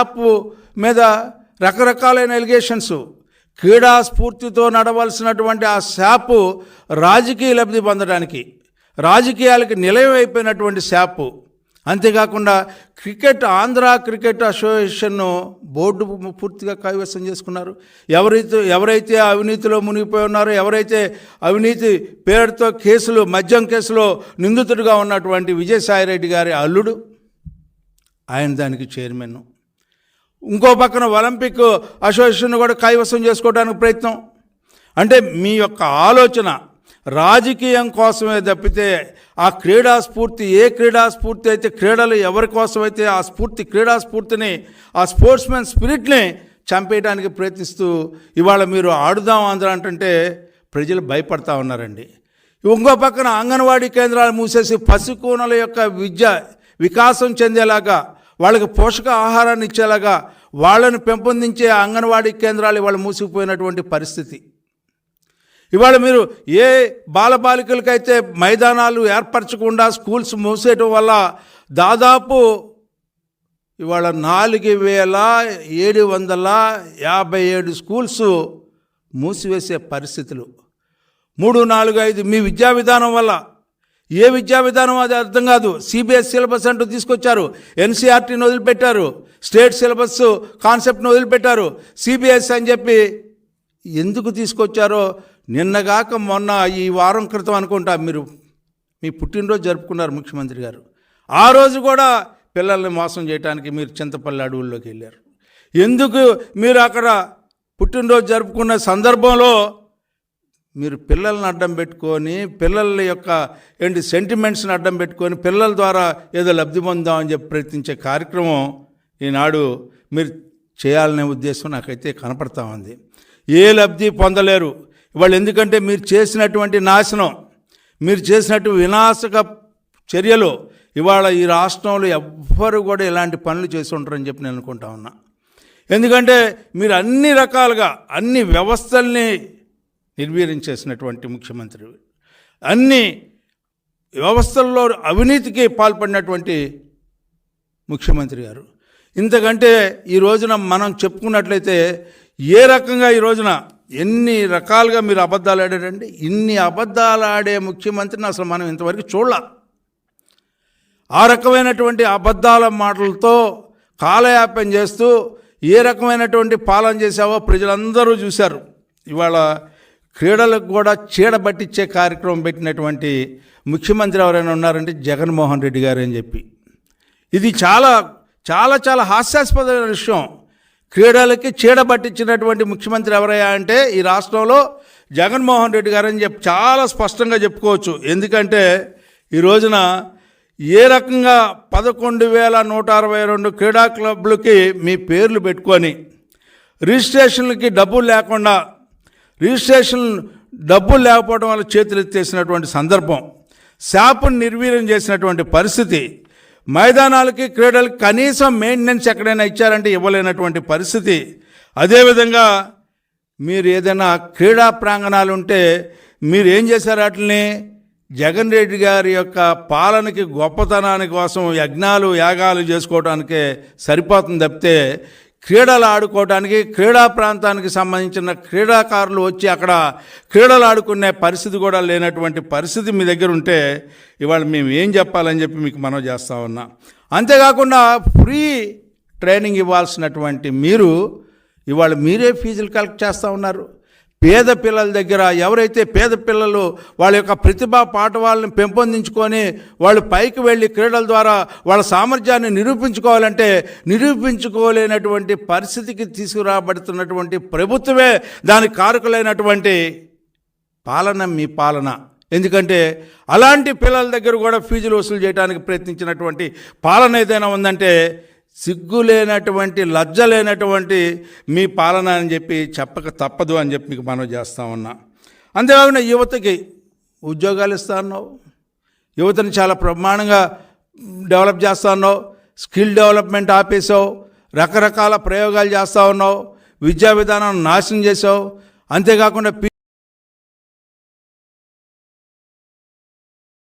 SAAP మీద రకరకాలైన allegations క్రీడా స్ఫూర్తితో నడవలసినటువంటి ఆ శాపు రాజకీయ లబ్ధి పొందడానికి రాజకీయాలకి నిలయం అయిపోయినటువంటి శాపు. అంతేకాకుండా క్రికెట్ ఆంధ్ర క్రికెట్ అసోసియేషన్ను బోర్డు పూర్తిగా కైవసం చేసుకున్నారు. ఎవరైతే ఎవరైతే అవినీతిలో మునిగిపోయి ఉన్నారో ఎవరైతే అవినీతి పేరుతో కేసులు మద్యం కేసులో నిందితుడిగా ఉన్నటువంటి విజయసాయిరెడ్డి గారి అల్లుడు ఆయన దానికి చైర్మన్. ఇంకో పక్కన ఒలింపిక్ అసోసియేషన్ కూడా కైవసం చేసుకోవడానికి ప్రయత్నం. అంటే మీ యొక్క ఆలోచన రాజకీయం కోసమే తప్పితే ఆ క్రీడా స్ఫూర్తి ఏ క్రీడా స్ఫూర్తి అయితే క్రీడలు ఎవరి కోసమైతే ఆ స్ఫూర్తి క్రీడా స్ఫూర్తిని ఆ స్పోర్ట్స్మెన్ స్పిరిట్ని చంపేయడానికి ప్రయత్నిస్తూ ఇవాళ మీరు ఆడుదాం ఆంధ్ర అంటుంటే ప్రజలు భయపడతా ఉన్నారండి. ఇంకో పక్కన అంగన్వాడీ కేంద్రాలు మూసేసి పసికూనల యొక్క విద్య వికాసం చెందేలాగా వాళ్ళకి పోషక ఆహారాన్ని ఇచ్చేలాగా వాళ్ళను పెంపొందించే అంగన్వాడీ కేంద్రాలు ఇవాళ మూసుకుపోయినటువంటి పరిస్థితి. ఇవాళ మీరు ఏ బాలబాలికలకైతే మైదానాలు ఏర్పరచకుండా స్కూల్స్ మూసేయటం వల్ల దాదాపు ఇవాళ నాలుగు వేల ఏడు వందల యాభై ఏడు స్కూల్స్ మూసివేసే పరిస్థితులు. మూడు నాలుగు ఐదు మీ విద్యా విధానం వల్ల ఏ విద్యా విధానం అది అర్థం కాదు. సిబిఎస్ సిలబస్ అంటూ తీసుకొచ్చారు. ఎన్సీఆర్టీని వదిలిపెట్టారు. స్టేట్ సిలబస్ కాన్సెప్ట్ని వదిలిపెట్టారు. సిబిఎస్ అని చెప్పి ఎందుకు తీసుకొచ్చారో నిన్నగాక మొన్న ఈ వారం క్రితం అనుకుంటా మీరు. మీ పుట్టినరోజు జరుపుకున్నారు ముఖ్యమంత్రి గారు. ఆ రోజు కూడా పిల్లల్ని మోసం చేయడానికి మీరు చింతపల్లి అడవుల్లోకి వెళ్ళారు. ఎందుకు మీరు అక్కడ పుట్టినరోజు జరుపుకున్న సందర్భంలో మీరు పిల్లల్ని అడ్డం పెట్టుకొని పిల్లల యొక్క ఏంటి సెంటిమెంట్స్ని అడ్డం పెట్టుకొని పిల్లల ద్వారా ఏదో లబ్ధి పొందామని చెప్పి ప్రయత్నించే కార్యక్రమం ఈనాడు మీరు చేయాలనే ఉద్దేశం నాకైతే కనపడతా ఉంది. ఏ లబ్ధి పొందలేరు. వాళ్ళు ఎందుకంటే మీరు చేసినటువంటి నాశనం మీరు చేసినట్టు వినాశక చర్యలు ఇవాళ ఈ రాష్ట్రంలో ఎవ్వరు కూడా ఇలాంటి పనులు చేసి ఉంటారని చెప్పి నేను అనుకుంటా ఉన్నా. ఎందుకంటే మీరు అన్ని రకాలుగా అన్ని వ్యవస్థల్ని నిర్వీర్యం చేసినటువంటి ముఖ్యమంత్రి. అన్ని వ్యవస్థల్లో అవినీతికి పాల్పడినటువంటి ముఖ్యమంత్రి గారు. ఇంతకంటే ఈ రోజున మనం చెప్పుకున్నట్లయితే ఏ రకంగా ఈ రోజున ఎన్ని రకాలుగా మీరు అబద్ధాలు ఆడారండి? ఇన్ని అబద్ధాలు ఆడే ముఖ్యమంత్రిని అసలు మనం ఇంతవరకు చూడాల. ఆ రకమైనటువంటి అబద్ధాల మాటలతో కాలయాపం చేస్తూ ఏ రకమైనటువంటి పాలన చేసావో ప్రజలందరూ చూశారు. ఇవాళ క్రీడలకు కూడా చీడబట్టించే కార్యక్రమం పెట్టినటువంటి ముఖ్యమంత్రి ఎవరైనా ఉన్నారంటే జగన్మోహన్ రెడ్డి గారు అని చెప్పి. ఇది చాలా చాలా చాలా హాస్యాస్పదమైన విషయం. క్రీడలకి చీడబట్టించినటువంటి ముఖ్యమంత్రి ఎవరయ్యా అంటే ఈ రాష్ట్రంలో జగన్మోహన్ రెడ్డి గారు అని చెప్పి చాలా స్పష్టంగా చెప్పుకోవచ్చు. ఎందుకంటే ఈ రోజున ఏ రకంగా పదకొండు వేల నూట అరవై రెండు క్రీడా క్లబ్లకి మీ పేర్లు పెట్టుకొని రిజిస్ట్రేషన్లకి డబ్బులు లేకుండా రిజిస్ట్రేషన్ డబ్బులు లేకపోవడం వల్ల చేతులు ఎత్తేసినటువంటి సందర్భం శాపను నిర్వీర్యం చేసినటువంటి పరిస్థితి మైదానాలకి క్రీడలకి కనీసం మెయింటెనెన్స్ ఎక్కడైనా ఇచ్చారంటే ఇవ్వలేనటువంటి పరిస్థితి. అదేవిధంగా మీరు ఏదైనా క్రీడా ప్రాంగణాలు ఉంటే మీరు ఏం చేశారు వాటిని జగన్ రెడ్డి గారి యొక్క పాలనకి గొప్పతనాని కోసం యజ్ఞాలు యాగాలు చేసుకోవడానికే సరిపోతుంది తప్పితే క్రీడలు ఆడుకోవడానికి క్రీడా ప్రాంతానికి సంబంధించిన క్రీడాకారులు వచ్చి అక్కడ క్రీడలు ఆడుకునే పరిస్థితి కూడా లేనటువంటి పరిస్థితి మీ దగ్గర ఉంటే ఇవాళ మేము ఏం చెప్పాలని చెప్పి మీకు మనం చేస్తా ఉన్నా. అంతేకాకుండా ఫ్రీ ట్రైనింగ్ ఇవ్వాల్సినటువంటి మీరు ఇవాళ మీరే ఫీజులు కలెక్ట్ చేస్తూ ఉన్నారు. పేద పిల్లల దగ్గర ఎవరైతే పేద పిల్లలు వాళ్ళ యొక్క ప్రతిభా పాఠవాళ్ళని పెంపొందించుకొని వాళ్ళు పైకి వెళ్ళి క్రీడల ద్వారా వాళ్ళ సామర్థ్యాన్ని నిరూపించుకోవాలంటే నిరూపించుకోలేనటువంటి పరిస్థితికి తీసుకురాబడుతున్నటువంటి ప్రభుత్వమే దానికి కారకులైనటువంటి పాలన మీ పాలన. ఎందుకంటే అలాంటి పిల్లల దగ్గర కూడా ఫీజులు వసూలు చేయడానికి ప్రయత్నించినటువంటి పాలన ఏదైనా ఉందంటే సిగ్గు లేనటువంటి లజ్జ లేనటువంటి మీ పాలన అని చెప్పి చెప్పక తప్పదు అని చెప్పి మీకు మనం చేస్తా ఉన్నా. అంతేకాకుండా యువతకి ఉద్యోగాలు ఇస్తా ఉన్నావు యువతని చాలా ప్రమాణంగా డెవలప్ చేస్తా ఉన్నావు స్కిల్ డెవలప్మెంట్ ఆపేసావు రకరకాల ప్రయోగాలు చేస్తూ ఉన్నావు. విద్యా విధానాన్ని నాశనం చేసావు అంతేకాకుండా పి